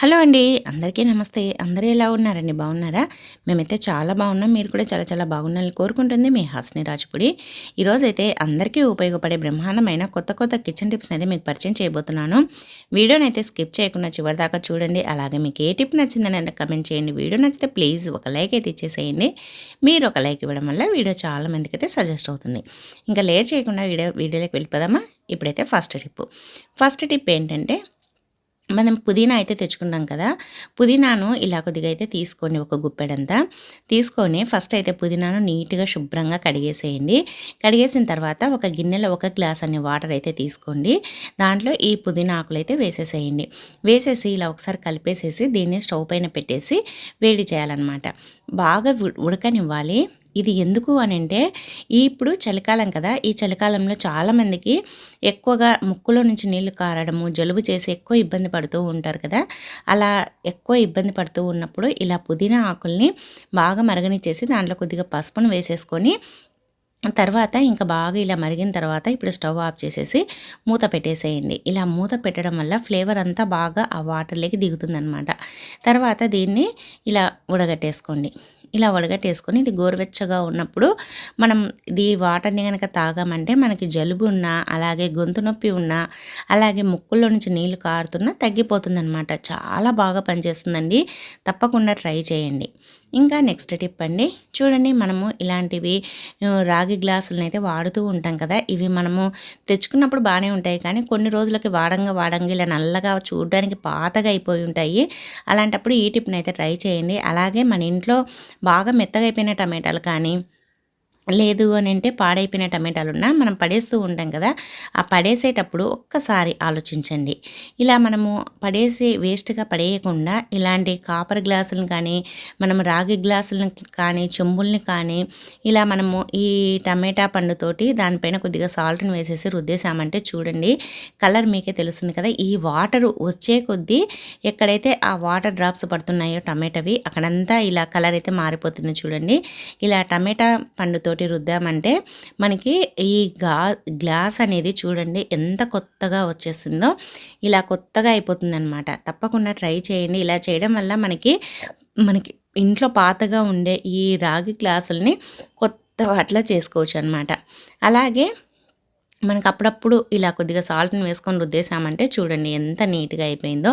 Hello అండి అందరికీ నమస్తే. అందరూ ఎలా ఉన్నారండి? బాగున్నారా? మేమైతే చాలా బాగున్నాం. మీరు కూడా చాలా చాలా బాగున్నారని కోరుకుంటుంది మీ హాస్ని రాజపుడి. ఈరోజైతే అందరికీ ఉపయోగపడే బ్రహ్మాండమైన కొత్త కొత్త కిచెన్ టిప్స్ అయితే మీకు పరిచయం చేయబోతున్నాను. వీడియోని అయితే స్కిప్ చేయకుండా చివరి దాకా చూడండి. అలాగే మీకు ఏ టిప్ నచ్చిందని కమెంట్ చేయండి. వీడియో నచ్చితే ప్లీజ్ ఒక లైక్ అయితే ఇచ్చేసేయండి. మీరు ఒక లైక్ ఇవ్వడం వల్ల వీడియో చాలా మందికి అయితే సజెస్ట్ అవుతుంది. ఇంకా లేట్ చేయకుండా వీడియో వీడియోలోకి వెళ్ళిపోదామా? ఇప్పుడైతే ఫస్ట్ టిప్. ఫస్ట్ టిప్ ఏంటంటే మనం పుదీనా అయితే తెచ్చుకున్నాం కదా పుదీనాను ఇలా కొద్దిగా అయితే తీసుకోండి ఒక గుప్పెడంతా. తీసుకొని ఫస్ట్ అయితే పుదీనాను నీట్గా శుభ్రంగా కడిగేసేయండి. కడిగేసిన తర్వాత ఒక గిన్నెలో ఒక గ్లాస్ అన్ని వాటర్ అయితే తీసుకోండి. దాంట్లో ఈ పుదీనా ఆకులు అయితే వేసేసేయండి. వేసేసి ఇలా ఒకసారి కలిపేసేసి దీన్ని స్టవ్ పైన పెట్టేసి వేడి చేయాలన్నమాట. బాగా ఉడకనివ్వాలి. ఇది ఎందుకు అని అంటే ఇప్పుడు చలికాలం కదా ఈ చలికాలంలో చాలామందికి ఎక్కువగా ముక్కులో నుంచి నీళ్ళు కారడము జలుబు చేసి ఎక్కువ ఇబ్బంది పడుతూ ఉంటారు కదా. అలా ఎక్కువ ఇబ్బంది పడుతూ ఉన్నప్పుడు ఇలా పుదీనా ఆకుల్ని బాగా మరగనిచ్చేసి దాంట్లో కొద్దిగా పసుపును వేసేసుకొని తర్వాత ఇంకా బాగా ఇలా మరిగిన తర్వాత ఇప్పుడు స్టవ్ ఆఫ్ చేసేసి మూత పెట్టేసేయండి. ఇలా మూత పెట్టడం వల్ల ఫ్లేవర్ అంతా బాగా ఆ వాటర్లోకి దిగుతుందనమాట తర్వాత దీన్ని ఇలా ఉడగట్టేసుకోండి. ఇలా వడగట్టేసుకొని ఇది గోరువెచ్చగా ఉన్నప్పుడు మనం ఇది వాటర్ని కనుక తాగామంటే మనకి జలుబు ఉన్నా అలాగే గొంతు నొప్పి ఉన్నా అలాగే ముక్కుల్లో నుంచి నీళ్ళు కారుతున్నా తగ్గిపోతుందనమాట చాలా బాగా పనిచేస్తుందండి. తప్పకుండా ట్రై చేయండి. ఇంకా నెక్స్ట్ టిప్ అండి చూడండి మనము ఇలాంటివి రాగి గ్లాసులను అయితే వాడుతూ ఉంటాం కదా ఇవి మనము తెచ్చుకున్నప్పుడు బాగానే ఉంటాయి కానీ కొన్ని రోజులకి వాడంగా వాడంగా ఇలా నల్లగా చూడడానికి పాతగా అయిపోయి ఉంటాయి. అలాంటప్పుడు ఈ టిప్ని అయితే ట్రై చేయండి. అలాగే మన ఇంట్లో బాగా మెత్తగా అయిపోయిన టమాటాలు కానీ లేదు అని అంటే పాడైపోయిన టమాటాలు ఉన్నా మనం పడేస్తూ ఉంటాం కదా ఆ పడేసేటప్పుడు ఒక్కసారి ఆలోచించండి. ఇలా మనము పడేసి వేస్ట్గా పడేయకుండా ఇలాంటి కాపర్ గ్లాసులను కానీ మనం రాగి గ్లాసులను కానీ చెంబుల్ని కానీ ఇలా మనము ఈ టమాటా పండుతోటి దానిపైన కొద్దిగా సాల్ట్ని వేసేసి రుద్దేశామంటే చూడండి కలర్ మీకే తెలుస్తుంది కదా ఈ వాటర్ వచ్చే కొద్దీ ఎక్కడైతే ఆ వాటర్ డ్రాప్స్ పడుతున్నాయో టమాటావి అక్కడంతా ఇలా కలర్ అయితే మారిపోతుంది చూడండి. ఇలా టమాటా పండుతో తోటి రుద్దామంటే మనకి ఈ గా గ్లాస్ అనేది చూడండి ఎంత కొత్తగా వచ్చేస్తుందో ఇలా కొత్తగా అయిపోతుంది అనమాట తప్పకుండా ట్రై చేయండి. ఇలా చేయడం వల్ల మనకి మనకి ఇంట్లో పాతగా ఉండే ఈ రాగి గ్లాసుల్ని కొత్త వాటిలో చేసుకోవచ్చు అనమాట అలాగే మనకు అప్పుడప్పుడు ఇలా కొద్దిగా సాల్ట్ని వేసుకొని రుద్దేశామంటే చూడండి ఎంత నీట్గా అయిపోయిందో.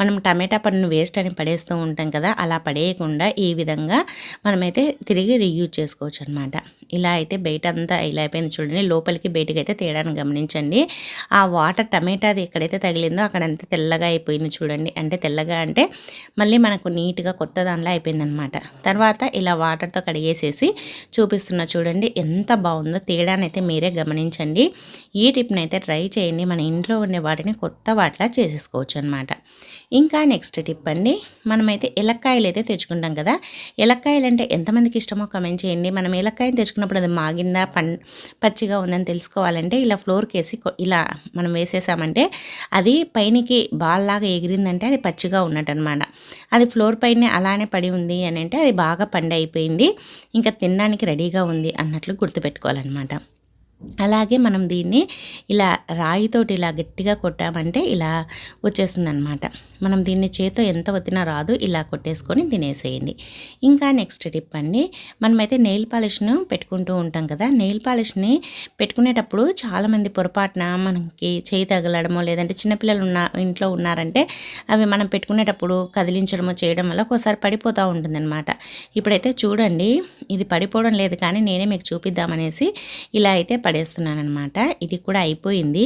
మనం టమాటా పండును వేస్ట్ అని పడేస్తూ ఉంటాం కదా అలా పడేయకుండా ఈ విధంగా మనమైతే తిరిగి రీయూజ్ చేసుకోవచ్చు అనమాట ఇలా అయితే బయట అంతా ఇలా అయిపోయింది చూడండి. లోపలికి బయటకు అయితే తేడాన్ని గమనించండి. ఆ వాటర్ టమాటాది ఎక్కడైతే తగిలిందో అక్కడ అంత తెల్లగా అయిపోయింది చూడండి. అంటే తెల్లగా అంటే మళ్ళీ మనకు నీట్గా కొత్త దానిలో అయిపోయిందనమాట. తర్వాత ఇలా వాటర్తో కడిగేసేసి చూపిస్తున్న చూడండి. ఎంత బాగుందో తేడానైతే మీరే గమనించండి. ఈ టిప్ని అయితే ట్రై చేయండి. మన ఇంట్లో ఉండే వాటిని కొత్త వాటిలా చేసేసుకోవచ్చు అనమాట ఇంకా నెక్స్ట్ టిప్ అండి. మనమైతే ఎలక్కాయలు అయితే తెచ్చుకుంటాం కదా. ఎలక్కాయలు అంటే ఎంతమందికి ఇష్టమో కమెంట్ చేయండి. మనం ఎలక్కాయని తెచ్చుకున్నప్పుడు అది మాగిందా పన్ పచ్చిగా ఉందని తెలుసుకోవాలంటే ఇలా ఫ్లోర్కి వేసి ఇలా మనం వేసేసామంటే అది పైనకి బాల్లాగా ఎగిరిందంటే అది పచ్చిగా ఉన్నట్టు అనమాట అది ఫ్లోర్ పైన అలానే పడి ఉంది అని అంటే అది బాగా పండి అయిపోయింది ఇంకా తినడానికి రెడీగా ఉంది అన్నట్లు గుర్తుపెట్టుకోవాలన్నమాట. అలాగే మనం దీన్ని ఇలా రాయితోటి ఇలా గట్టిగా కొట్టామంటే ఇలా వచ్చేస్తుంది అనమాట మనం దీన్ని చేతో ఎంత వత్తినా రాదు ఇలా కొట్టేసుకొని తినేసేయండి. ఇంకా నెక్స్ట్ టిప్ అండి మనమైతే నెయిల్ పాలిష్ను పెట్టుకుంటూ ఉంటాం కదా నెయిల్ పాలిష్ని పెట్టుకునేటప్పుడు చాలామంది పొరపాటున మనకి చేయి తగలడమో లేదంటే చిన్నపిల్లలు ఉన్న ఇంట్లో ఉన్నారంటే అవి మనం పెట్టుకునేటప్పుడు కదిలించడమో చేయడం వల్ల ఒకసారి పడిపోతూ ఉంటుందన్నమాట. ఇప్పుడైతే చూడండి ఇది పడిపోవడం లేదు కానీ నేనే మీకు చూపిద్దామనేసి ఇలా అయితే పడేస్తున్నాను అనమాట ఇది కూడా అయిపోయింది.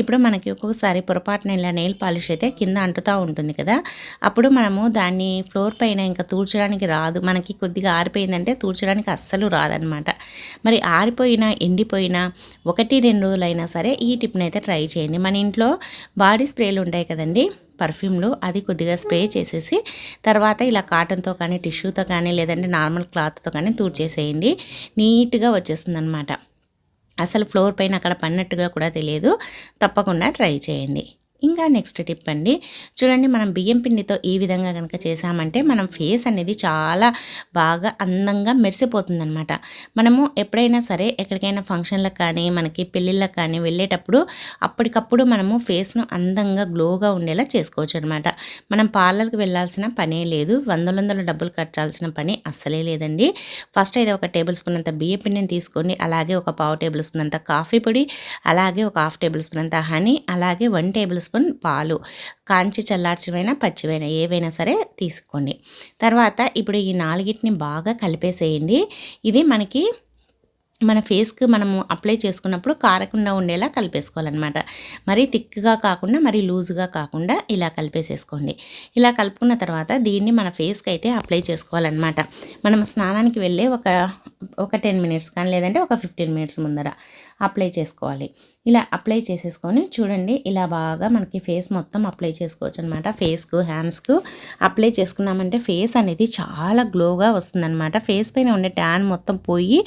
ఇప్పుడు మనకి ఒక్కొక్కసారి పొరపాటున ఇలా నెయిల్ పాలిష్ అయితే కింద అంటుతూ ఉంటుంది కదా. అప్పుడు మనము దాన్ని ఫ్లోర్ పైన ఇంకా తూడ్చడానికి రాదు. మనకి కొద్దిగా ఆరిపోయిందంటే తూడ్చడానికి అస్సలు రాదనమాట మరి ఆరిపోయినా ఎండిపోయినా ఒకటి రెండు రోజులైనా సరే ఈ టిప్ని అయితే ట్రై చేయండి. మన ఇంట్లో బాడీ స్ప్రేలు ఉంటాయి కదండి పర్ఫ్యూమ్లు అది కొద్దిగా స్ప్రే చేసేసి తర్వాత ఇలా కాటన్తో కానీ టిష్యూతో కానీ లేదంటే నార్మల్ క్లాత్తో కానీ తూడ్చేసేయండి. నీట్గా వచ్చేస్తుంది అనమాట అసలు ఫ్లోర్ పైన అక్కడ పడినట్టుగా కూడా తెలియదు. తప్పకుండా ట్రై చేయండి. ఇంకా నెక్స్ట్ టిప్ అండి. చూడండి మనం బియ్యం పిండితో ఈ విధంగా కనుక చేసామంటే మనం ఫేస్ అనేది చాలా బాగా అందంగా మెరిసిపోతుంది అనమాట మనము ఎప్పుడైనా సరే ఎక్కడికైనా ఫంక్షన్లకు కానీ మనకి పెళ్ళిళ్ళకి కానీ వెళ్ళేటప్పుడు అప్పటికప్పుడు మనము ఫేస్ను అందంగా గ్లోగా ఉండేలా చేసుకోవచ్చు అనమాట మనం పార్లర్కి వెళ్ళాల్సిన పనే లేదు. వందల వందల డబ్బులు కట్టాల్సిన పని అస్సలే లేదండి. ఫస్ట్ అయితే ఒక టేబుల్ స్పూన్ అంత బియ్యం పిండిని తీసుకోండి అలాగే ఒక పావు టేబుల్ స్పూన్ అంత కాఫీ పొడి అలాగే ఒక హాఫ్ టేబుల్ స్పూన్ అంత హనీ అలాగే వన్ టేబుల్ స్పూన్ పాలు. కాంచి చల్లార్చివైనా పచ్చివైనా ఏవైనా సరే తీసుకోండి. తర్వాత ఇప్పుడు ఈ నాలుగిటిని బాగా కలిపేసేయండి. ఇది మనకి మన ఫేస్కి మనము అప్లై చేసుకున్నప్పుడు కారకుండా ఉండేలా కలిపేసుకోవాలన్నమాట. మరీ థిక్గా కాకుండా మరీ లూజ్గా కాకుండా ఇలా కలిపేసేసుకోండి. ఇలా కలుపుకున్న తర్వాత దీన్ని మన ఫేస్కి అయితే అప్లై చేసుకోవాలన్నమాట. మనం స్నానానికి వెళ్ళే ఒక ఒక టెన్ మినిట్స్ కానీ లేదంటే ఒక ఫిఫ్టీన్ మినిట్స్ ముందర అప్లై చేసుకోవాలి. ఇలా అప్లై చేసేసుకొని చూడండి ఇలా బాగా మనకి ఫేస్ మొత్తం అప్లై చేసుకోవచ్చు అనమాట ఫేస్కు హ్యాండ్స్కు అప్లై చేసుకున్నామంటే ఫేస్ అనేది చాలా గ్లోగా వస్తుందన్నమాట. ఫేస్ పైన ఉండే ట్యాన్ మొత్తం పోయి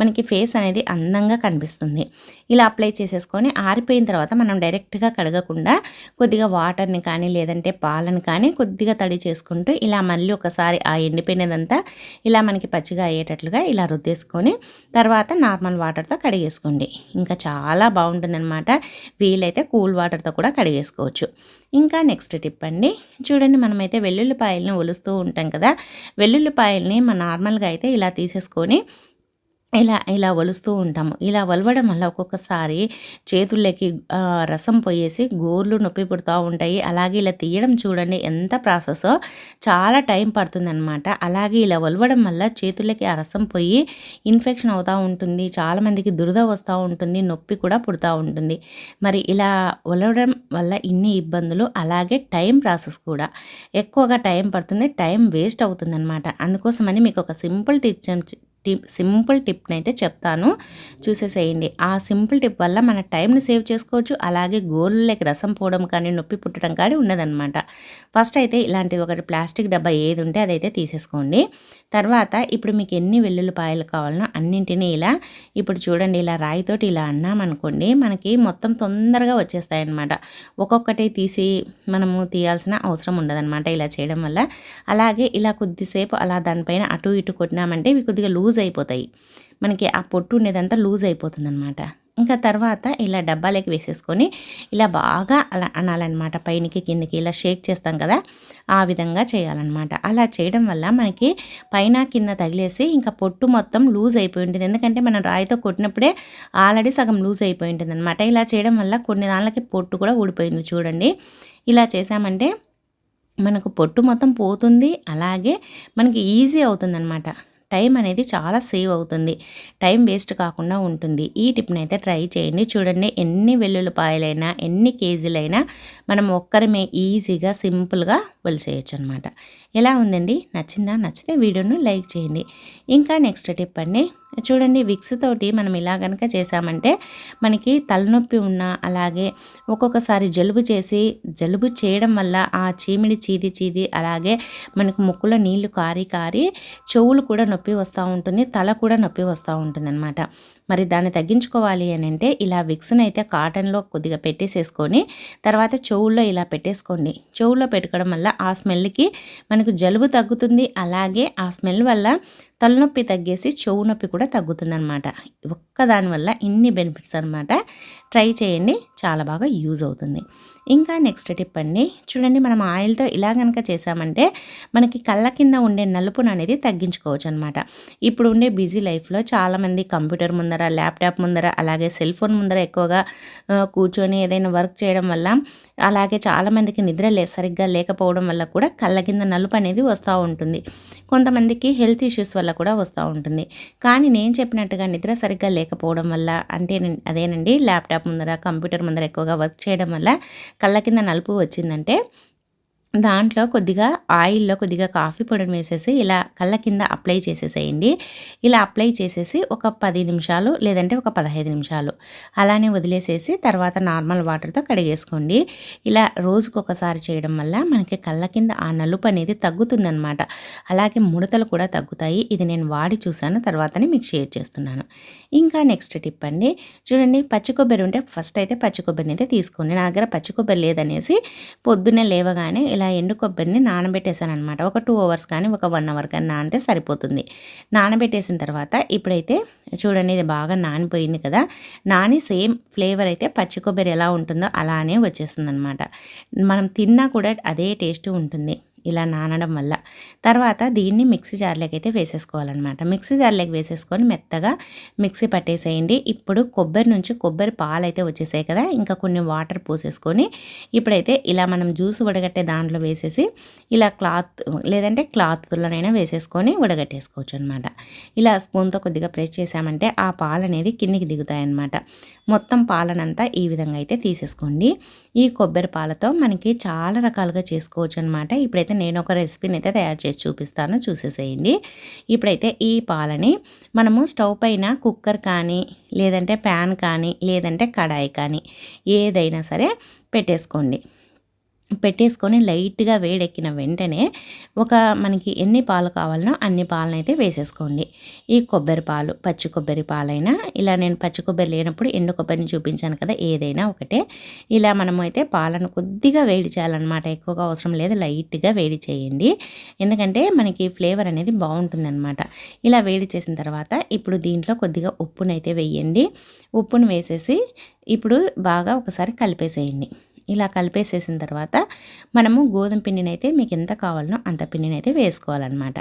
మనకి ఫేస్ అనేది అందంగా కనిపిస్తుంది. ఇలా అప్లై చేసేసుకొని ఆరిపోయిన తర్వాత మనం డైరెక్ట్గా కడగకుండా కొద్దిగా వాటర్ని కానీ లేదంటే పాలను కానీ కొద్దిగా తడి చేసుకుంటూ ఇలా మళ్ళీ ఒకసారి ఆ ఎండిపోయినదంతా ఇలా మనకి పచ్చిగా అయ్యేటట్లుగా ఇలా రుద్దేసుకొని తర్వాత నార్మల్ వాటర్తో కడిగేసుకోండి. ఇంకా చాలా బాగుంటుంది. ఉంటుందన్నమాట. వీలైతే కూల్ వాటర్తో కూడా కడిగేసుకోవచ్చు. ఇంకా నెక్స్ట్ టిప్ అండి. చూడండి మనమైతే వెల్లుల్లిపాయలని ఒలుస్తూ ఉంటాం కదా. వెల్లుల్లిపాయల్ని మన నార్మల్గా అయితే ఇలా తీసేసుకొని ఇలా ఇలా వలుస్తూ ఉంటాము. ఇలా వలవడం వల్ల ఒక్కొక్కసారి చేతుల్లోకి రసం పోయేసి గోర్లు నొప్పి పుడుతూ ఉంటాయి. అలాగే ఇలా తీయడం చూడండి ఎంత ప్రాసెసో చాలా టైం పడుతుందన్నమాట. అలాగే ఇలా వలవడం వల్ల చేతులకి ఆ రసం పోయి ఇన్ఫెక్షన్ అవుతూ ఉంటుంది. చాలామందికి దురద వస్తూ ఉంటుంది. నొప్పి కూడా పుడుతూ ఉంటుంది. మరి ఇలా వలవడం వల్ల ఇన్ని ఇబ్బందులు అలాగే టైం ప్రాసెస్ కూడా. ఎక్కువగా టైం పడుతుంది టైం వేస్ట్ అవుతుందన్నమాట. అందుకోసమని మీకు ఒక సింపుల్ టిప్ టిప్ సింపుల్ టిప్ని అయితే చెప్తాను. చూసేసేయండి. ఆ సింపుల్ టిప్ వల్ల మన టైంని సేవ్ చేసుకోవచ్చు. అలాగే గోళ్ళకి రసం పోవడం కానీ నొప్పి పుట్టడం కానీ ఉండదన్నమాట. ఫస్ట్ అయితే ఇలాంటి ఒకటి ప్లాస్టిక్ డబ్బా ఏది ఉంటే అదైతే తీసేసుకోండి. తర్వాత ఇప్పుడు మీకు ఎన్ని వెల్లుల్లిపాయలు కావాలనో అన్నింటినీ ఇలా ఇప్పుడు చూడండి ఇలా రాయితోటి ఇలా అన్నామనుకోండి మనకి మొత్తం తొందరగా వచ్చేస్తాయి అన్నమాట ఒక్కొక్కటి తీసి మనము తీయాల్సిన అవసరం ఉండదన్నమాట ఇలా చేయడం వల్ల. అలాగే ఇలా కొద్దిసేపు అలా దానిపైన అటు ఇటు కొట్టినామంటే ఇవి కొద్దిగా లూజ్ లూజ్ అయిపోతాయి. మనకి ఆ పొట్టు ఉండేదంతా లూజ్ అయిపోతుంది అనమాట ఇంకా తర్వాత ఇలా డబ్బాలోకి వేసేసుకొని ఇలా బాగా అలా అనాలన్నమాట. పైనకి కిందకి ఇలా షేక్ చేస్తాం కదా ఆ విధంగా చేయాలన్నమాట. అలా చేయడం వల్ల మనకి పైన కింద తగిలేసి ఇంకా పొట్టు మొత్తం లూజ్ అయిపోయి ఉంటుంది. ఎందుకంటే మనం రాయితో కొట్టినప్పుడే ఆల్రెడీ సగం లూజ్ అయిపోయి ఉంటుంది అనమాట ఇలా చేయడం వల్ల కొన్ని దానికి పొట్టు కూడా ఊడిపోయింది చూడండి. ఇలా చేసామంటే మనకు పొట్టు మొత్తం పోతుంది. అలాగే మనకి ఈజీ అవుతుందన్నమాట. టైం అనేది చాలా సేవ్ అవుతుంది. టైం వేస్ట్ కాకుండా ఉంటుంది. ఈ టిప్ని అయితే ట్రై చేయండి. చూడండి ఎన్ని వెల్లుల్లిపాయలైనా ఎన్ని కేజీలైనా మనం ఒక్కరమే ఈజీగా సింపుల్గా చేయొచ్చు అనమాట ఎలా ఉందండి? నచ్చిందా? నచ్చితే వీడియోను లైక్ చేయండి. ఇంకా నెక్స్ట్ టిప్ అండి. చూడండి విక్స్ తోటి మనం ఇలా కనుక చేసామంటే మనకి తలనొప్పి ఉన్న అలాగే ఒక్కొక్కసారి జలుబు చేసి జలుబు చేయడం వల్ల ఆ చీమిడి చీది చీది అలాగే మనకు ముక్కులో నీళ్ళు కారి కారి చెవులు కూడా నొప్పి వస్తూ ఉంటుంది తల కూడా నొప్పి వస్తూ ఉంటుంది అనమాట మరి దాన్ని తగ్గించుకోవాలి అని అంటే ఇలా విక్స్ని అయితే కాటన్లో కొద్దిగా పెట్టేసేసుకొని తర్వాత చెవుల్లో ఇలా పెట్టేసుకోండి. చెవుల్లో పెట్టుకోవడం వల్ల ఆ స్మెల్కి మనకు జలుబు తగ్గుతుంది. అలాగే ఆ స్మెల్ వల్ల తలనొప్పి తగ్గేసి చెవు నొప్పి కూడా తగ్గుతుందనమాట ఒక్కదానివల్ల ఇన్ని బెనిఫిట్స్ అనమాట ట్రై చేయండి చాలా బాగా యూజ్ అవుతుంది. ఇంకా నెక్స్ట్ టిప్ అండి చూడండి మనం ఆయిల్తో ఇలా కనుక చేసామంటే మనకి కళ్ళ కింద ఉండే నలుపును అనేది తగ్గించుకోవచ్చు అనమాట ఇప్పుడు ఉండే బిజీ లైఫ్లో చాలామంది కంప్యూటర్ ముందర ల్యాప్టాప్ ముందర అలాగే సెల్ ఫోన్ ముందర ఎక్కువగా కూర్చొని ఏదైనా వర్క్ చేయడం వల్ల అలాగే చాలామందికి నిద్ర లే సరిగ్గా లేకపోవడం వల్ల కూడా కళ్ళ కింద నలుపు అనేది వస్తూ ఉంటుంది. కొంతమందికి హెల్త్ ఇష్యూస్ వల్ల కూడా వస్తూ ఉంటుంది. కానీ నేను చెప్పినట్టుగా నిద్ర సరిగ్గా లేకపోవడం వల్ల అంటే అదేనండి ల్యాప్టాప్ ముందర కంప్యూటర్ ముందర ఎక్కువగా వర్క్ చేయడం వల్ల కళ్ళ కింద నలుపు వచ్చిందంటే దాంట్లో కొద్దిగా ఆయిల్‌లో కొద్దిగా కాఫీ పొడిని వేసేసి ఇలా కళ్ళ కింద అప్లై చేసేసేయండి. ఇలా అప్లై చేసేసి ఒక పది నిమిషాలు లేదంటే ఒక 15 నిమిషాలు అలానే వదిలేసేసి తర్వాత నార్మల్ వాటర్‌తో కడిగేసుకోండి. ఇలా రోజుకొకసారి చేయడం వల్ల మనకి కళ్ళ కింద ఆ నలుపు అనేది తగ్గుతుందనమాట. అలాగే ముడతలు కూడా తగ్గుతాయి. ఇది నేను వాడి చూశాను తర్వాతనే మీకు షేర్ చేస్తున్నాను. ఇంకా నెక్స్ట్ టిప్ అండి. చూడండి పచ్చి కొబ్బరి ఉంటే ఫస్ట్ అయితే పచ్చి కొబ్బరిని అయితే తీసుకోండి. నా దగ్గర పచ్చి కొబ్బరి లేదనేసి పొద్దున్నే లేవగానే ఇలా ఎండు కొబ్బరిని నానబెట్టేసాను అనమాట ఒక టూ అవర్స్ కానీ ఒక వన్ అవర్ కానీ నానితే సరిపోతుంది. నానబెట్టేసిన తర్వాత ఇప్పుడైతే చూడండి ఇది బాగా నానిపోయింది కదా. నాని సేమ్ ఫ్లేవర్ అయితే పచ్చి కొబ్బరి ఎలా ఉంటుందో అలానే వచ్చేస్తుంది అనమాట మనం తిన్నా కూడా అదే టేస్ట్ ఉంటుంది. ఇలా నానడం వల్ల. తర్వాత దీన్ని మిక్సీ జార్లోకి అయితే వేసేసుకోవాలన్నమాట. మిక్సీ జార్లోకి వేసేసుకొని మెత్తగా మిక్సీ పట్టేసేయండి. ఇప్పుడు కొబ్బరి నుంచి కొబ్బరి పాలు అయితే వచ్చేసాయి కదా ఇంకా కొన్ని వాటర్ పోసేసుకొని ఇప్పుడైతే ఇలా మనం జ్యూస్ వడగట్టే దాంట్లో వేసేసి ఇలా క్లాత్ లేదంటే క్లాత్లోనైనా వేసేసుకొని వడగట్టేసుకోవచ్చు అనమాట ఇలా స్పూన్తో కొద్దిగా ప్రెస్ చేసామంటే ఆ పాలు అనేది కిందికి దిగుతాయి అన్నమాట మొత్తం పాలనంతా ఈ విధంగా అయితే తీసేసుకోండి. ఈ కొబ్బరి పాలతో మనకి చాలా రకాలుగా చేసుకోవచ్చు అనమాట ఇప్పుడైతే నేను ఒక రెసిపీని అయితే తయారు చేసి చూపిస్తాను. చూసేసేయండి. ఇప్పుడైతే ఈ పాలని మనము స్టవ్ పైన కుక్కర్ కానీ లేదంటే ప్యాన్ కానీ లేదంటే కడాయి కానీ ఏదైనా సరే పెట్టేసుకోండి. పెట్టేసుకొని లైట్గా వేడెక్కిన వెంటనే ఒక మనకి ఎన్ని పాలు కావాలనో అన్ని పాలను అయితే వేసేసుకోండి. ఈ కొబ్బరి పాలు పచ్చి కొబ్బరి పాలైనా ఇలా నేను పచ్చి కొబ్బరి లేనప్పుడు ఎండు కొబ్బరిని చూపించాను కదా ఏదైనా ఒకటే. ఇలా మనము అయితే పాలను కొద్దిగా వేడి చేయాలన్నమాట ఎక్కువగా అవసరం లేదు లైట్గా వేడి చేయండి. ఎందుకంటే మనకి ఫ్లేవర్ అనేది బాగుంటుందన్నమాట. ఇలా వేడి చేసిన తర్వాత ఇప్పుడు దీంట్లో కొద్దిగా ఉప్పునైతే వేయండి. ఉప్పును వేసేసి ఇప్పుడు బాగా ఒకసారి కలిపేసేయండి. ఇలా కలిపేసేసిన తర్వాత మనము గోధుమ పిండిని అయితే మీకు ఎంత కావాలనో అంత పిండిని అయితే వేసుకోవాలన్నమాట.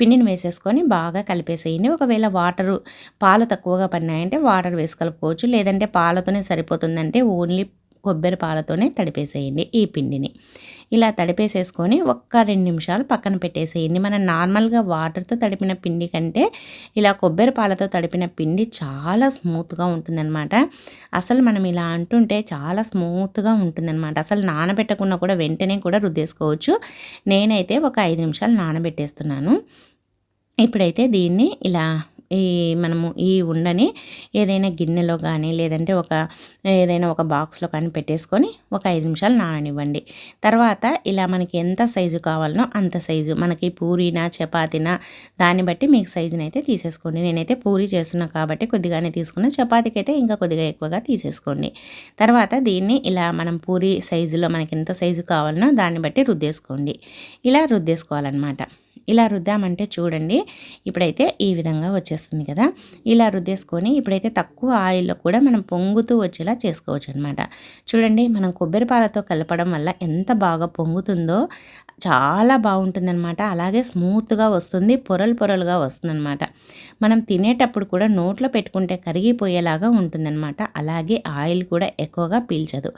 పిండిని వేసేసుకొని బాగా కలిపేసేయండి. ఒకవేళ వాటరు పాలు తక్కువగా పడినాయంటే వాటర్ వేసి కలుపుకోవచ్చు. లేదంటే పాలతోనే సరిపోతుందంటే ఓన్లీ కొబ్బరి పాలతోనే తడిపేసేయండి ఈ పిండిని. ఇలా తడిపేసేసుకొని ఒక్క రెండు నిమిషాలు పక్కన పెట్టేసేయండి. మనం నార్మల్గా వాటర్తో తడిపిన పిండి కంటే ఇలా కొబ్బరి పాలతో తడిపిన పిండి చాలా స్మూత్గా ఉంటుందన్నమాట. అసలు మనం ఇలా అంటుంటే చాలా స్మూత్గా ఉంటుందన్నమాట. అసలు నానబెట్టకుండా కూడా వెంటనే కూడా రుద్దేసుకోవచ్చు. నేనైతే ఒక ఐదు నిమిషాలు నానబెట్టేస్తున్నాను. ఇప్పుడైతే దీన్ని ఇలా ఈ మనము ఈ ఉండని ఏదైనా గిన్నెలో కానీ లేదంటే ఒక ఏదైనా ఒక బాక్స్లో కానీ పెట్టేసుకొని ఒక ఐదు నిమిషాలు నాననివ్వండి. తర్వాత ఇలా మనకి ఎంత సైజు కావాలనో అంత సైజు. మనకి పూరీనా చపాతీనా దాన్ని బట్టి మీకు సైజుని అయితే తీసేసుకోండి. నేనైతే పూరి చేస్తున్నా కాబట్టి కొద్దిగానే తీసుకున్నా. చపాతీకి అయితే ఇంకా కొద్దిగా ఎక్కువగా తీసేసుకోండి. తర్వాత దీన్ని ఇలా మనం పూరి సైజులో మనకి ఎంత సైజు కావాలనో దాన్ని బట్టి రుద్దేసుకోండి. ఇలా రుద్దేసుకోవాలన్నమాట. ఇలా రుద్దామంటే చూడండి ఇప్పుడైతే ఈ విధంగా వచ్చేస్తుంది కదా. ఇలా రుద్దేసుకొని ఇప్పుడైతే తక్కువ ఆయిల్లో కూడా మనం పొంగుతూ వచ్చేలా చేసుకోవచ్చు అనమాట చూడండి మనం కొబ్బరి పాలతో కలపడం వల్ల ఎంత బాగా పొంగుతుందో చాలా బాగుంటుందన్నమాట. అలాగే స్మూత్గా వస్తుంది పొరలు పొరలుగా వస్తుందన్నమాట. మనం తినేటప్పుడు కూడా నోట్లో పెట్టుకుంటే కరిగిపోయేలాగా ఉంటుందన్నమాట. అలాగే ఆయిల్ కూడా ఎక్కువగా పీల్చదు.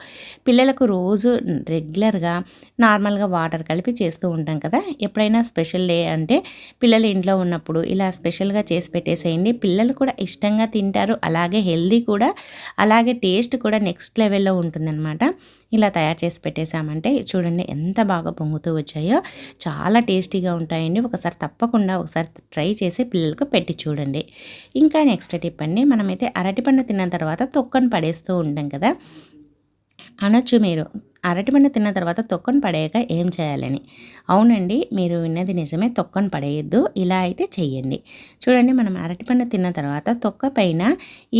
పిల్లలకు రోజు రెగ్యులర్గా నార్మల్గా వాటర్ కలిపి చేస్తూ ఉంటాం కదా. ఎప్పుడైనా స్పెషల్ డే అంటే పిల్లలు ఇంట్లో ఉన్నప్పుడు ఇలా స్పెషల్గా చేసి పెట్టేసేయండి. పిల్లలు కూడా ఇష్టంగా తింటారు. అలాగే హెల్దీ కూడా. అలాగే టేస్ట్ కూడా నెక్స్ట్ లెవెల్లో ఉంటుందన్నమాట. ఇలా తయారు చేసి పెట్టేశామంటే చూడండి ఎంత బాగా పొంగుతూ వచ్చాయో. చాలా టేస్టీగా ఉంటాయండి. ఒకసారి తప్పకుండా ఒకసారి ట్రై చేసి పిల్లలకు పెట్టి చూడండి. ఇంకా నెక్స్ట్ టిప్ అండి. మనమైతే అరటిపండు తిన్న తర్వాత తొక్కను పడేస్తూ ఉంటాం కదా. అనొచ్చు మీరు. అరటిపండు తిన్న తర్వాత తొక్కను పడేయక ఏం చేయాలని? అవునండి మీరు విన్నది నిజమే తొక్కను పడేయద్దు. ఇలా అయితే చెయ్యండి. చూడండి మనం అరటిపండు తిన్న తర్వాత తొక్క పైన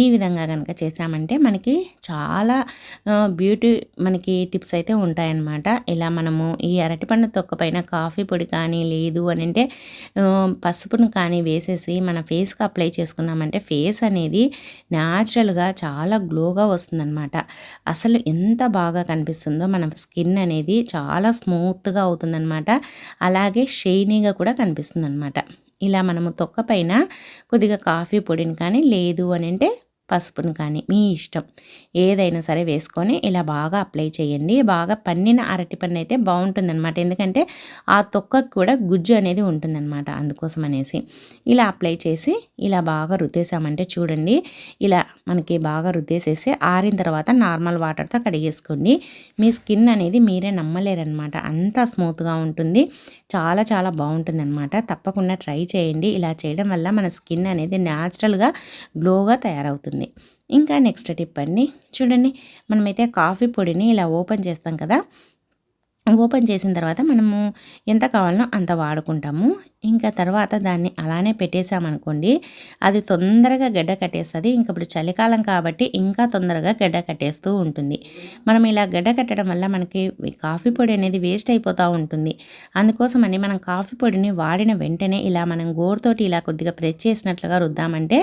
ఈ విధంగా కనుక చేసామంటే మనకి చాలా బ్యూటీ మనకి టిప్స్ అయితే ఉంటాయన్నమాట. ఇలా మనము ఈ అరటిపండు తొక్క పైన కాఫీ పొడి కానీ లేదు అని అంటే పసుపును కానీ వేసేసి మన ఫేస్కి అప్లై చేసుకున్నామంటే ఫేస్ అనేది న్యాచురల్గా చాలా గ్లోగా వస్తుందన్నమాట. అసలు ఎంత బాగా కనిపిస్తుందో మన స్కిన్ అనేది చాలా స్మూత్గా అవుతుందన్నమాట. అలాగే షైనీగా కూడా కనిపిస్తుంది అనమాట ఇలా మనము తొక్క పైన కొద్దిగా కాఫీ పొడిని కానీ లేదు అని అంటే పసుపును కానీ మీ ఇష్టం ఏదైనా సరే వేసుకొని ఇలా బాగా అప్లై చేయండి. బాగా పన్నిన అరటి పన్ను అయితే బాగుంటుందన్నమాట. ఎందుకంటే ఆ తొక్కకు కూడా గుజ్జు అనేది ఉంటుందన్నమాట అందుకోసం అనేసి. ఇలా అప్లై చేసి ఇలా బాగా రుద్దేసామంటే చూడండి. ఇలా మనకి బాగా రుద్దేసేసి ఆరిన తర్వాత నార్మల్ వాటర్తో కడిగేసుకోండి. మీ స్కిన్ అనేది మీరే నమ్మలేరనమాట అంత స్మూత్గా ఉంటుంది. చాలా చాలా బాగుంటుందన్నమాట. తప్పకుండా ట్రై చేయండి. ఇలా చేయడం వల్ల మన స్కిన్ అనేది న్యాచురల్గా గ్లోగా తయారవుతుంది. ఇంకా నెక్స్ట్ టిప్ అండి. చూడండి మనమైతే కాఫీ పొడిని ఇలా ఓపెన్ చేస్తాం కదా. ఓపెన్ చేసిన తర్వాత మనము ఎంత కావాలనో అంత వాడుకుంటాము. ఇంకా తర్వాత దాన్ని అలానే పెట్టేసామనుకోండి అది తొందరగా గడ్డ కట్టేస్తుంది. ఇంక ఇప్పుడు చలికాలం కాబట్టి ఇంకా తొందరగా గడ్డ కట్టేస్తూ ఉంటుంది. మనం ఇలా గడ్డ కట్టడం వల్ల మనకి కాఫీ పొడి అనేది వేస్ట్ అయిపోతూ ఉంటుంది. అందుకోసమని మనం కాఫీ పొడిని వాడిన వెంటనే ఇలా మనం గోరుతోటి ఇలా కొద్దిగా ప్రెస్ చేసినట్లుగా రుద్దామంటే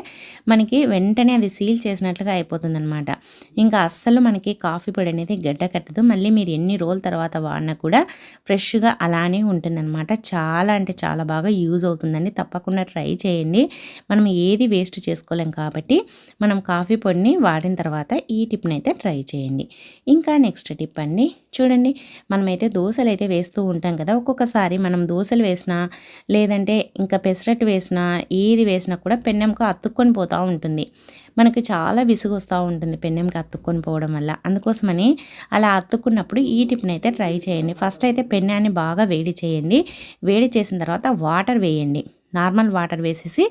మనకి వెంటనే అది సీల్ చేసినట్లుగా అయిపోతుంది అనమాట ఇంకా అస్సలు మనకి కాఫీ పొడి అనేది గడ్డ కట్టదు. మళ్ళీ మీరు ఎన్ని రోజుల తర్వాత వాడినా కూడా ఫ్రెష్గా అలానే ఉంటుందన్నమాట. చాలా అంటే చాలా బాగా బాగా యూజ్ అవుతుందండి. తప్పకుండా ట్రై చేయండి. మనం ఏది వేస్ట్ చేసుకోలేం కాబట్టి మనం కాఫీ పొడిని వాడిన తర్వాత ఈ టిప్ని అయితే ట్రై చేయండి. ఇంకా నెక్స్ట్ టిప్ అండి. చూడండి మనమైతే దోశలు అయితే వేస్తూ ఉంటాం కదా. ఒక్కొక్కసారి మనం దోశలు వేసినా లేదంటే ఇంకా పెసరట్టు వేసినా ఏది వేసినా కూడా పెన్నెంకు అతుక్కొని పోతూ ఉంటుంది. మనకి చాలా విసుగు వస్తూ ఉంటుంది పెన్నెంకి అతుక్కొని పోవడం వల్ల. అందుకోసమని అలా అతుక్కున్నప్పుడు ఈ టిప్ని అయితే ట్రై చేయండి. ఫస్ట్ అయితే పెన్నాన్ని బాగా వేడి చేయండి. వేడి చేసిన తర్వాత వాటర్ వేయండి. నార్మల్ వాటర్ వేసేసి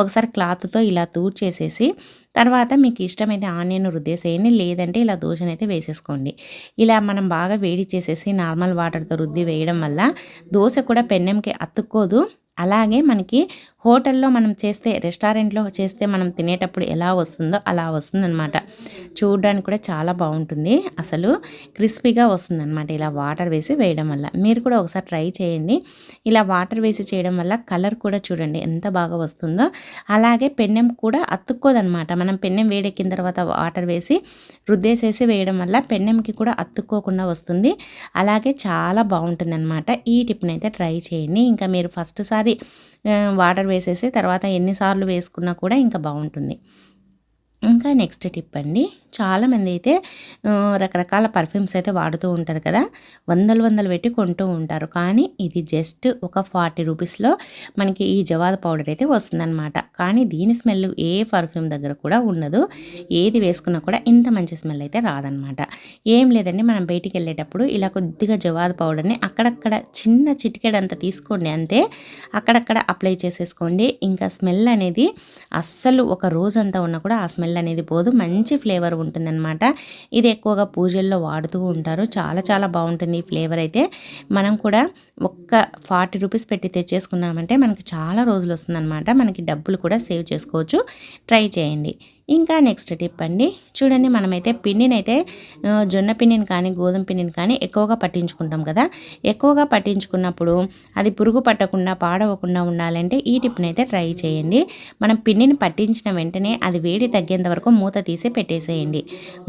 ఒకసారి క్లాత్తో ఇలా తూడ్చేసేసి తర్వాత మీకు ఇష్టమైతే ఆనియన్ రుద్దేసేయండి. లేదంటే ఇలా దోశనైతే వేసేసుకోండి. ఇలా మనం బాగా వేడి చేసేసి నార్మల్ వాటర్తో రుద్ది వేయడం వల్ల దోశ కూడా పెన్నెంకి అతుక్కోదు అలాగే మనకి హోటల్లో మనం చేస్తే రెస్టారెంట్లో చేస్తే మనం తినేటప్పుడు ఎలా వస్తుందో అలా వస్తుందన్నమాట. చూడడానికి కూడా చాలా బాగుంటుంది. అసలు క్రిస్పీగా వస్తుందన్నమాట ఇలా వాటర్ వేసి వేయడం వల్ల. మీరు కూడా ఒకసారి ట్రై చేయండి. ఇలా వాటర్ వేసి చేయడం వల్ల కలర్ కూడా చూడండి ఎంత బాగా వస్తుందో. అలాగే పెన్నెం కూడా అతుక్కోదనమాట మనం పెన్నెం వేడెక్కిన తర్వాత వాటర్ వేసి రుద్దేసేసి వేయడం వల్ల పెన్నెంకి కూడా అతుక్కోకుండా వస్తుంది. అలాగే చాలా బాగుంటుంది అనమాట ఈ టిప్ని అయితే ట్రై చేయండి. ఇంకా మీరు ఫస్ట్ సారి వాటర్ వేసేసి తర్వాత ఎన్నిసార్లు వేసుకున్నా కూడా ఇంకా బాగుంటుంది. ఇంకా నెక్స్ట్ టిప్ అండి. చాలామంది అయితే రకరకాల పర్ఫ్యూమ్స్ అయితే వాడుతూ ఉంటారు కదా. వందలు వందలు పెట్టి కొంటూ ఉంటారు. కానీ ఇది జస్ట్ ఒక ఫార్టీ రూపీస్లో మనకి ఈ జవాద పౌడర్ అయితే వస్తుందన్నమాట. కానీ దీని స్మెల్ ఏ పర్ఫ్యూమ్ దగ్గర కూడా ఉండదు. ఏది వేసుకున్నా కూడా ఇంత మంచి స్మెల్ అయితే రాదనమాట ఏం లేదండి మనం బయటికి వెళ్ళేటప్పుడు ఇలా కొద్దిగా జవాద పౌడర్ని అక్కడక్కడ చిన్న చిటికెడంత తీసుకోండి అంతే. అక్కడక్కడ అప్లై చేసేసుకోండి. ఇంకా స్మెల్ అనేది అస్సలు ఒక రోజంతా ఉన్నా కూడా ఆ స్మెల్ అనేది పోదు. మంచి ఫ్లేవర్ ఉంటుందన్నమాట. ఇది ఎక్కువగా పూజల్లో వాడుతూ ఉంటారు. చాలా చాలా బాగుంటుంది ఈ ఫ్లేవర్ అయితే. మనం కూడా ఒక్క ఫార్టీ రూపీస్ పెట్టి తెచ్చేసుకున్నామంటే మనకి చాలా రోజులు వస్తుందన్నమాట. మనకి డబ్బులు కూడా సేవ్ చేసుకోవచ్చు. ట్రై చేయండి. ఇంకా నెక్స్ట్ టిప్ అండి. చూడండి మనమైతే పిండినైతే జొన్న పిండిని కానీ గోధుమ పిండిని కానీ ఎక్కువగా పట్టించుకుంటాం కదా. ఎక్కువగా పట్టించుకున్నప్పుడు అది పురుగు పట్టకుండా పాడవకుండా ఉండాలంటే ఈ టిప్ని అయితే ట్రై చేయండి. మనం పిండిని పట్టించిన వెంటనే అది వేడి తగ్గేంత వరకు మూత తీసి పెట్టేసేయండి.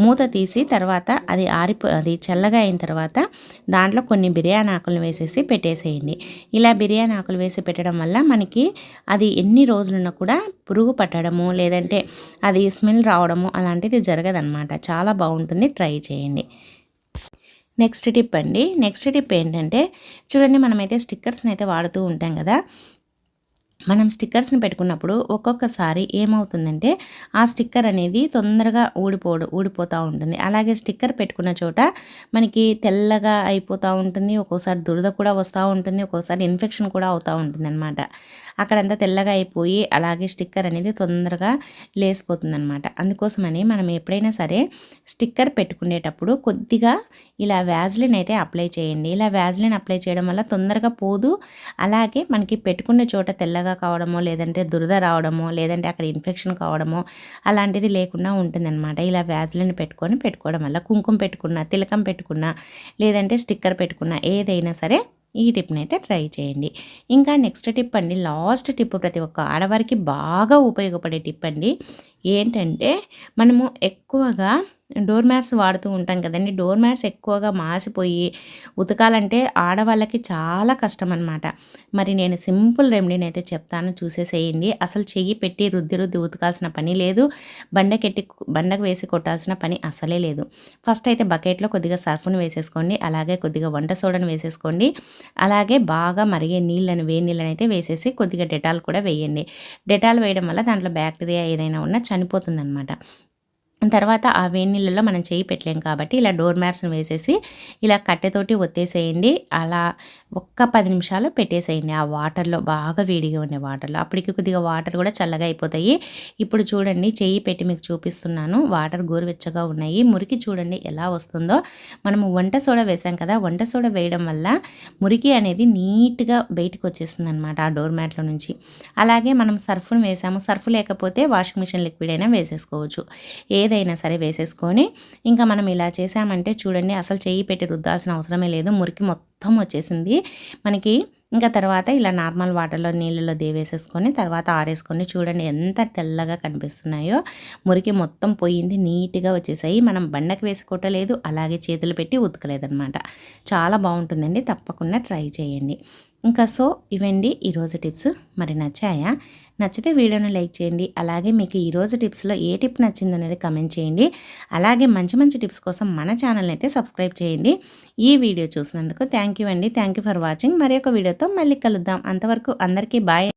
మూత తీసి తర్వాత అది ఆరిపో అది చల్లగా అయిన తర్వాత దాంట్లో కొన్ని బిర్యానీ ఆకులను వేసేసి పెట్టేసేయండి. ఇలా బిర్యానీ ఆకులు వేసి పెట్టడం వల్ల మనకి అది ఎన్ని రోజులున్నా కూడా పురుగు పట్టడము లేదంటే అది స్మెల్ రావడము అలాంటిది జరగదనమాట చాలా బాగుంటుంది. ట్రై చేయండి. నెక్స్ట్ టిప్ అండి. నెక్స్ట్ టిప్ ఏంటంటే చూడండి మనమైతే స్టిక్కర్స్ని అయితే వాడుతూ ఉంటాం కదా. మనం స్టిక్కర్స్ని పెట్టుకున్నప్పుడు ఒక్కొక్కసారి ఏమవుతుందంటే ఆ స్టిక్కర్ అనేది తొందరగా ఊడిపోడు ఊడిపోతూ ఉంటుంది. అలాగే స్టిక్కర్ పెట్టుకున్న చోట మనకి తెల్లగా అయిపోతూ ఉంటుంది. ఒక్కోసారి దురద కూడా వస్తూ ఉంటుంది. ఒక్కోసారి ఇన్ఫెక్షన్ కూడా అవుతూ ఉంటుంది అనమాట అక్కడంతా తెల్లగా అయిపోయి అలాగే స్టిక్కర్ అనేది తొందరగా లేసిపోతుంది అనమాట అందుకోసమని మనం ఎప్పుడైనా సరే స్టిక్కర్ పెట్టుకునేటప్పుడు కొద్దిగా ఇలా వ్యాజ్లిన్ అయితే అప్లై చేయండి. ఇలా వ్యాజ్లిన్ అప్లై చేయడం వల్ల తొందరగా పోదు. అలాగే మనకి పెట్టుకున్న చోట తెల్లగా కావడమో లేదంటే దురద రావడమో లేదంటే అక్కడ ఇన్ఫెక్షన్ కావడమో అలాంటిది లేకుండా ఉంటుందన్నమాట. ఇలా వ్యాజ్లిన్ పెట్టుకొని పెట్టుకోవడం వల్ల కుంకుమ పెట్టుకున్న తిలకం పెట్టుకున్న లేదంటే స్టిక్కర్ పెట్టుకున్న ఏదైనా సరే ఈ టిప్ని అయితే ట్రై చేయండి. ఇంకా నెక్స్ట్ టిప్ అండి లాస్ట్ టిప్ ప్రతి ఒక్క ఆడవారికి బాగా ఉపయోగపడే టిప్ అండి. ఏంటంటే మనము ఎక్కువగా డోర్ మ్యాట్స్ వాడుతూ ఉంటాం కదండి. డోర్ మ్యాట్స్ ఎక్కువగా మాసిపోయి ఉతకాలంటే ఆడవాళ్ళకి చాలా కష్టం అనమాట మరి నేను సింపుల్ రెమెడీని అయితే చెప్తాను చూసేసేయండి. అసలు చెయ్యి పెట్టి రుద్ది రుద్ది ఉతకాల్సిన పని లేదు. బండకెట్టి బండకు వేసి కొట్టాల్సిన పని అసలే లేదు. ఫస్ట్ అయితే బకెట్లో కొద్దిగా సర్ఫ్ను వేసేసుకోండి. అలాగే కొద్దిగా వంట సోడను వేసేసుకోండి. అలాగే బాగా మరిగే నీళ్ళని వేడి నీళ్ళని అయితే వేసేసి కొద్దిగా డెటాల్ కూడా వేయండి. డెటాల్ వేయడం వల్ల దాంట్లో బ్యాక్టీరియా ఏదైనా ఉన్నా చనిపోతుంది అనమాట తర్వాత ఆ వేడి నీళ్ళలో మనం చేయి పెట్టలేం కాబట్టి ఇలా డోర్ మ్యాట్స్ని వేసేసి ఇలా కట్టెతోటి ఒత్తేసేయండి. అలా ఒక్క పది నిమిషాలు పెట్టేసేయండి. ఆ వాటర్లో బాగా వేడిగా ఉండే వాటర్లో. అప్పటికి కొద్దిగా వాటర్ కూడా చల్లగా అయిపోతాయి. ఇప్పుడు చూడండి చేయి పెట్టి మీకు చూపిస్తున్నాను. వాటర్ గోరువెచ్చగా ఉన్నాయి. మురికి చూడండి ఎలా వస్తుందో. మనము వంట సోడా వేసాం కదా వంట సోడా వేయడం వల్ల మురికి అనేది నీట్గా బయటకు వచ్చేస్తుంది అనమాట ఆ డోర్ మ్యాట్లో నుంచి. అలాగే మనం సర్ఫ్ను వేసాము. సర్ఫ్ లేకపోతే వాషింగ్ మిషన్ లిక్విడ్ అయినా వేసేసుకోవచ్చు. ఏదైనా సరే వేసేసుకొని ఇంకా మనం ఇలా చేసామంటే చూడండి అసలు చెయ్యి పెట్టి రుద్దాల్సిన అవసరమే లేదు. మురికి మొత్తం మొత్తం వచ్చేసింది. మనకి ఇంకా తర్వాత ఇలా నార్మల్ వాటర్లో నీళ్ళలో దేవేసేసుకొని తర్వాత ఆరేసుకొని చూడండి ఎంత తెల్లగా కనిపిస్తున్నాయో. మురికి మొత్తం పోయింది నీట్గా వచ్చేసాయి. మనం బండకు వేసుకోవటలేదు అలాగే చేతులు పెట్టి ఉతకలేదనమాట. చాలా బాగుంటుందండి తప్పకుండా ట్రై చేయండి. ఇంకా సో ఇవండి ఈరోజు టిప్స్. మరి నచ్చాయా? నచ్చితే వీడియోని లైక్ చేయండి. అలాగే మీకు ఈరోజు టిప్స్లో ఏ టిప్ నచ్చింది అనేది కమెంట్ చేయండి. అలాగే మంచి మంచి టిప్స్ కోసం మన ఛానల్ని అయితే సబ్స్క్రైబ్ చేయండి. ఈ వీడియో చూసినందుకు థ్యాంక్ యూ అండి. Thank you for watching. మరి ఒక వీడియోతో మళ్ళీ కలుద్దాం. అంతవరకు అందరికీ బాయ్.